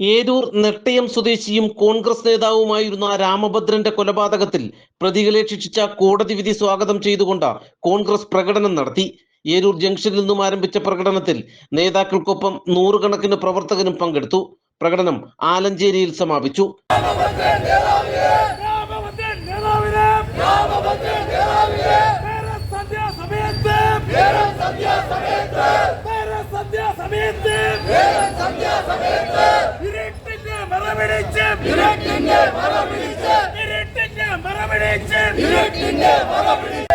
ഏരൂർ നെട്ടയം സ്വദേശിയും കോൺഗ്രസ് നേതാവുമായിരുന്ന രാമഭദ്രന്റെ കൊലപാതകത്തിൽ പ്രതികളെ ശിക്ഷിച്ച കോടതി വിധി സ്വാഗതം ചെയ്തുകൊണ്ട് കോൺഗ്രസ് പ്രകടനം നടത്തി. ഏരൂർ ജംഗ്ഷനിൽ നിന്നും ആരംഭിച്ച പ്രകടനത്തിൽ നേതാക്കൾക്കൊപ്പം നൂറുകണക്കിന് പ്രവർത്തകരും പങ്കെടുത്തു. പ്രകടനം ആലഞ്ചേരിയിൽ സമാപിച്ചു. സന്ധ്യാസമയത്ത് പേര സന്ധ്യാസമയത്ത് ഇരുട്ടിന്റെ മറപിടിച്ച് ഇരുട്ടിന്റെ മറപിടിച്ച്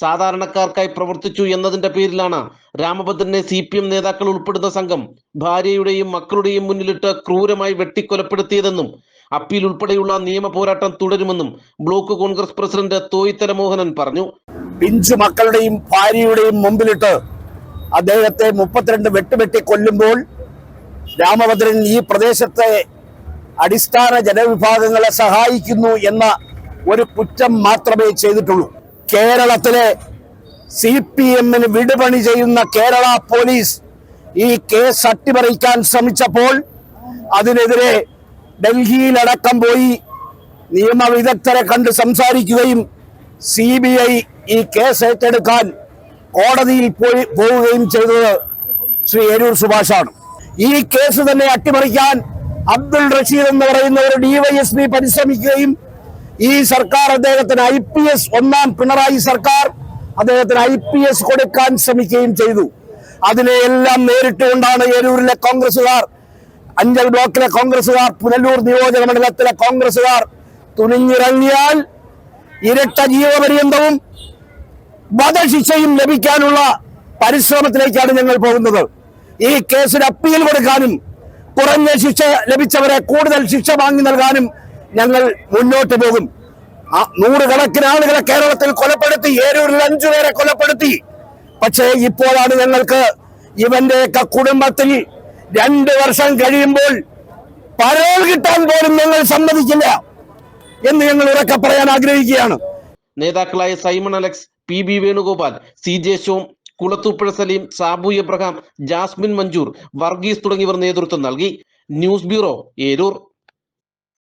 സാധാരണക്കാർക്കായി പ്രവർത്തിച്ചു എന്നതിന്റെ പേരിലാണ് രാമഭദ്രനെ സി പി എം നേതാക്കൾ ഉൾപ്പെടുന്ന സംഘം ഭാര്യയുടെയും മക്കളുടെയും മുന്നിലിട്ട് ക്രൂരമായി വെട്ടിക്കൊലപ്പെടുത്തിയതെന്നും അപ്പീൽ ഉൾപ്പെടെയുള്ള നിയമ പോരാട്ടം തുടരുമെന്നും ബ്ലോക്ക് കോൺഗ്രസ് പ്രസിഡന്റ് തോയിത്തല മോഹനൻ പറഞ്ഞു. പിഞ്ചു മക്കളുടെയും ഭാര്യയുടെയും മുമ്പിലിട്ട് അദ്ദേഹത്തെ മുപ്പത്തിരണ്ട് വെട്ടുവെട്ടി കൊല്ലുമ്പോൾ രാമഭദ്രൻ ഈ പ്രദേശത്തെ അടിസ്ഥാന ജനവിഭാഗങ്ങളെ സഹായിക്കുന്നു എന്ന ഒരു കുറ്റം മാത്രമേ ചെയ്തിട്ടുള്ളൂ. കേരളത്തിലെ സി പി എമ്മിന് വിടുപണി ചെയ്യുന്ന കേരള പോലീസ് ഈ കേസ് അട്ടിമറിക്കാൻ ശ്രമിച്ചപ്പോൾ അതിനെതിരെ ഡൽഹിയിലടക്കം പോയി നിയമവിദഗ്ധരെ കണ്ട് സംസാരിക്കുകയും സി ബി ഐ ഈ കേസ് ഏറ്റെടുക്കാൻ കോടതിയിൽ പോയി പോവുകയും ചെയ്തത് ശ്രീ എരൂർ സുഭാഷാണ്. ഈ കേസ് തന്നെ അട്ടിമറിക്കാൻ അബ്ദുൾ റഷീദ് എന്ന് പറയുന്ന ഒരു ഡിവൈഎസ്പി പരിശ്രമിക്കുകയും ഈ സർക്കാർ അദ്ദേഹത്തിന് ഐ പി എസ് ഒന്നാം പിണറായി സർക്കാർ അദ്ദേഹത്തിന് ഐ പി എസ് കൊടുക്കാൻ ശ്രമിക്കുകയും ചെയ്തു. അതിനെ എല്ലാം നേരിട്ടുകൊണ്ടാണ് ഏരൂരിലെ കോൺഗ്രസുകാർ അഞ്ചൽ ബ്ലോക്കിലെ കോൺഗ്രസുകാർ പുനലൂർ നിയോജക മണ്ഡലത്തിലെ കോൺഗ്രസുകാർ തുനിഞ്ഞിറങ്ങിയാൽ ഇരട്ട ജീവപര്യന്തവും വധശിക്ഷയും ലഭിക്കാനുള്ള പരിശ്രമത്തിലേക്കാണ് ഞങ്ങൾ പോകുന്നത്. ഈ കേസിന് അപ്പീൽ കൊടുക്കാനും കുറഞ്ഞ ശിക്ഷ ലഭിച്ചവരെ കൂടുതൽ ശിക്ഷ വാങ്ങി നൽകാനും ഞങ്ങൾ മുന്നോട്ട് പോകും. നൂറുകണക്കിന് ആളുകളെ കേരളത്തിൽ കൊലപ്പെടുത്തി ഏരൂരിൽ അഞ്ചു പേരെ കൊലപ്പെടുത്തി. പക്ഷേ ഇപ്പോഴാണ് ഞങ്ങൾക്ക് ഇവന്റെയൊക്കെ കുടുംബത്തിൽ രണ്ട് വർഷം കഴിയുമ്പോൾ പരോൾ കിട്ടാൻ പോലും ഞങ്ങൾ സമ്മതിക്കില്ല എന്ന് ഞങ്ങൾ ഉറക്കെ പറയാൻ ആഗ്രഹിക്കുകയാണ്. നേതാക്കളായ Simon Alex P B Venugopal C J Shome Kulathupuzha Saleem Sabu Abraham Jasmine Manchoor Varghese തുടങ്ങിയവർ നേതൃത്വം നൽകി. News bureau Eroor.